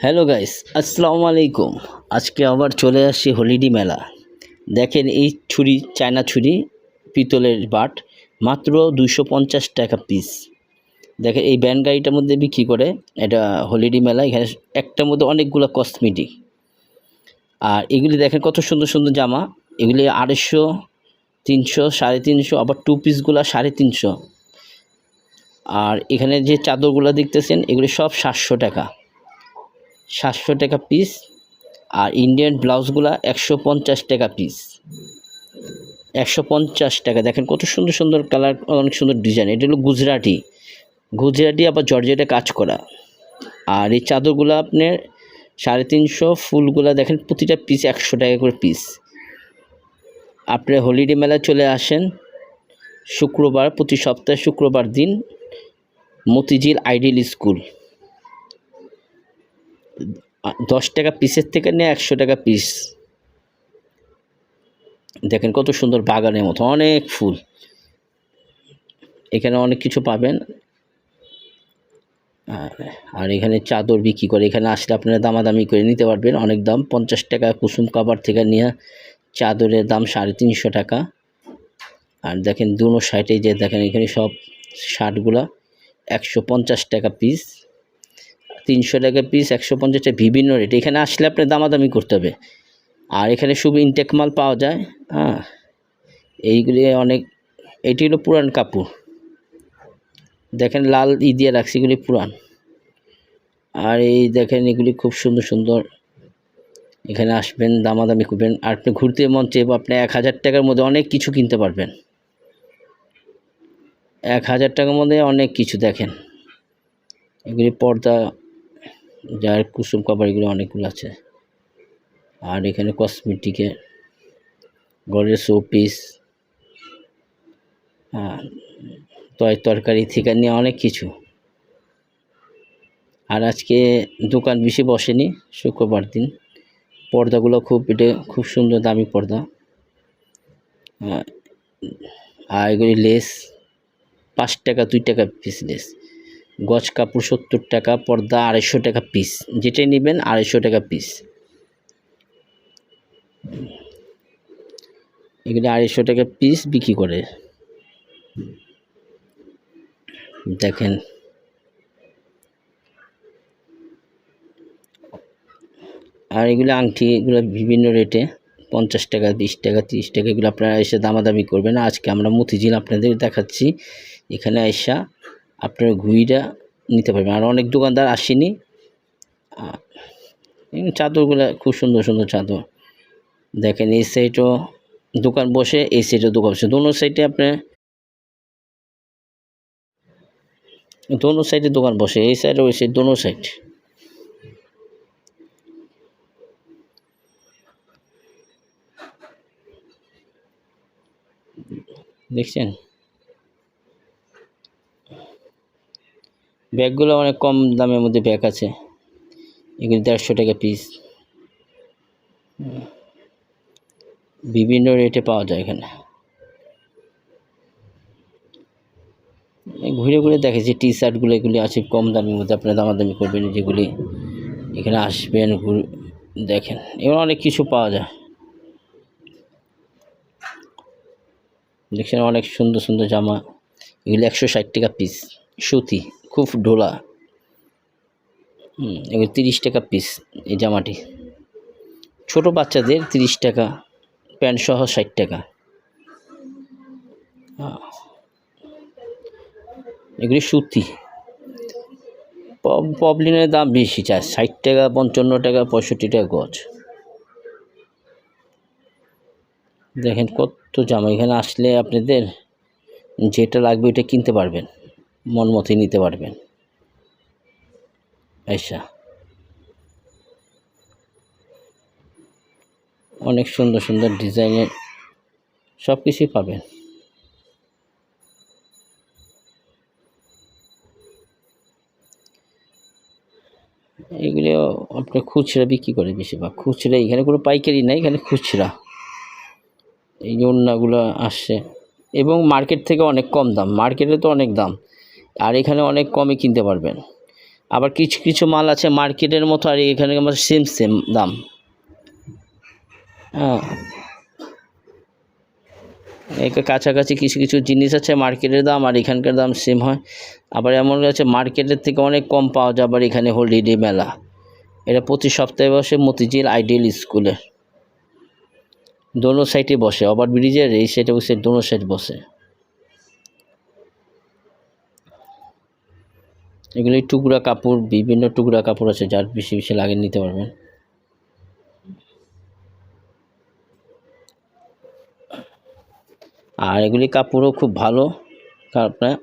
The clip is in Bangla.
হ্যালো গাইস আসসালামু আলাইকুম আজকে আবার চলে আসছি হলিডে মেলা। দেখেন এই ছুরি, চায়না ছুরি, পিতলের বাট, মাত্র দুইশো পঞ্চাশ টাকা পিস দেখেন এই ব্যান গাড়িটার মধ্যে বিক্রি করে এটা হলিডে মেলা। এখানে একটার মধ্যে অনেকগুলো কসমেটিক আর এগুলি দেখেন কত সুন্দর সুন্দর জামা। এগুলি আড়াইশো, তিনশো, সাড়ে তিনশো, আবার টু পিসগুলো সাড়ে তিনশো। আর এখানে যে চাদরগুলো দেখতেছেন, এগুলি সব সাতশো টাকা। সাতশো টাকা পিস আর ইন্ডিয়ান ব্লাউজগুলো একশো পঞ্চাশ টাকা পিস একশো পঞ্চাশ টাকা। দেখেন কত সুন্দর সুন্দর কালার অনেক সুন্দর ডিজাইন এটা হলো গুজরাটি। গুজরাটি আবার জর্জেটে কাজ করা। আর এই চাদরগুলো আপনার সাড়ে তিনশো, ফুলগুলো দেখেন প্রতিটা পিস একশো টাকা করে পিস আপনি হলিডে মেলা চলে আসেন। শুক্রবার, প্রতি সপ্তাহে শুক্রবার দিন মতিঝিল আইডিয়াল স্কুল। দশ টাকা পিসের থেকে নিয়ে একশো টাকা পিস দেখেন কত সুন্দর বাগানের মতো, অনেক ফুল। এখানে অনেক কিছু পাবেন। আর- এখানে চাদর বিক্রি করে, এখানে আসলে আপনারা দামাদামি করে নিতে পারবেন। অনেক দাম, পঞ্চাশ টাকা কুসুম কাবার থেকে নিয়ে চাদরের দাম সাড়ে তিনশো টাকা। আর দেখেন দুনো সাইডে যে, দেখেন এখানে সব শার্টগুলা একশো পঞ্চাশ টাকা পিস তিনশো টাকা পিস একশো পঞ্চাশ টাকা, বিভিন্ন রেট এখানে আসলে আপনার দামাদামি করতে হবে। আর এখানে শুধু ইনটেক মাল পাওয়া যায় হ্যাঁ? এইগুলি অনেক, এটি হলো পুরান কাপড়। দেখেন লাল ই দিয়ে রাখছি এগুলি পুরান। আর এই দেখেন এগুলি খুব সুন্দর সুন্দর। এখানে আসবেন, দামাদামি করবেন। আর আপনি ঘুরতে মন চেয়ে আপনি এক হাজার টাকার মধ্যে অনেক কিছু কিনতে পারবেন। এক হাজার টাকার মধ্যে অনেক কিছু দেখেন। এগুলি পর্দা, যার কুসুম কাপড় এগুলো অনেকগুলো আছে। আর এখানে কসমেটিকে ঘরের শোপিস তয় তরকারি থেকে নিয়ে অনেক কিছু। আর আজকে দোকান বেশি বসেনি, শুক্রবার দিন। পর্দাগুলো খুব, এটা খুব সুন্দর দামি পর্দা। আর এগুলি লেস পাঁচ টাকা, দুই টাকা পিস লেস গজ, কাপড় সত্তর টাকা, পর্দা আড়াইশো টাকা পিস যেটাই নেবেন আড়াইশো টাকা পিস এগুলি আড়াইশো টাকা পিস বিক্রি করে। দেখেন। আর এগুলো আংটি, এগুলো বিভিন্ন রেটে পঞ্চাশ টাকা, বিশ টাকা, তিরিশ টাকা এগুলো আপনারা এসে দামাদামি করবেন। আজকে আমরা মতিঝিল আপনাদের দেখাচ্ছি। এখানে এসা আপনারা ঘুড়িটা নিতে পারবেন। আর অনেক দোকানদার আসেনি। চাদরগুলো খুব সুন্দর সুন্দর চাদর। দেখেন, এই সাইডও দোকান বসে, এই সাইডও দোকান বসে। দোনো সাইডে আপনি দোনো সাইডে দোকান বসে, এই সাইড ওই সাইড দোনো সাইড দেখছেন? ব্যাগগুলো অনেক কম দামের মধ্যে ব্যাগ আছে। এগুলি দেড়শো টাকা পিস বিভিন্ন রেটে পাওয়া যায় এখানে। ঘুরে ঘুরে দেখেছি টি শার্টগুলো এগুলি আছে কম দামের মধ্যে, আপনারা দামাদামি করবেন যেগুলি এখানে আসবেন, ঘুরে, দেখেন। এগুলো অনেক কিছু পাওয়া যায়। দেখছেন অনেক সুন্দর সুন্দর জামা। এগুলি একশো ষাট টাকা পিস সুতি, খুব ঢোলা। হুম, এগুলি তিরিশ টাকা পিস এই জামাটি। ছোট বাচ্চাদের তিরিশ টাকা, প্যান্ট সহ ষাট টাকা। এগুলি সুতি। পব- পবলিনের দাম বেশি চায় ষাট টাকা, পঞ্চান্ন টাকা, পঁয়ষট্টি টাকা গজ। দেখেন কত জামা এখানে আসলে আপনাদের যেটা লাগবে ওইটা কিনতে পারবেন, মন মতোই নিতে পারবেন। আচ্ছা। অনেক সুন্দর সুন্দর ডিজাইনের সব কিছুই পাবেন। এগুলো আপনার খুচরা বিক্রি করে বেশিরভাগ। খুচরা এখানে কোনো পাইকারি নাই, এখানে খুচরা। এই ওড়নাগুলো আসছে। এবং মার্কেট থেকে অনেক কম দাম। মার্কেটে তো অনেক দাম। আর এখানে অনেক কমে কিনতে পারবেন। আবার কিছু কিছু মাল আছে মার্কেটের মতো আর এখানে আমার সেম সেম দাম। হ্যাঁ। কাছাকাছি কিছু কিছু জিনিস আছে মার্কেটের দাম আর এখানকার দাম সেম হয়। আবার এমন আছে মার্কেটের থেকে অনেক কম পাওয়া যায় আবার এখানে হোলিডে মেলা। এটা প্রতি সপ্তাহে বসে মতিঝিল আইডিয়াল স্কুলে দোনো সাইডে বসে, ওভার ব্রিজের এই সাইডে বসে দোনো সাইড বসে। এগুলি টুকরা কাপড়, বিভিন্ন টুকরা কাপড় আছে, যার বেশি বেশি লাগে নিতে পারবেন। আর এগুলি কাপড়ও খুব ভালো আপনার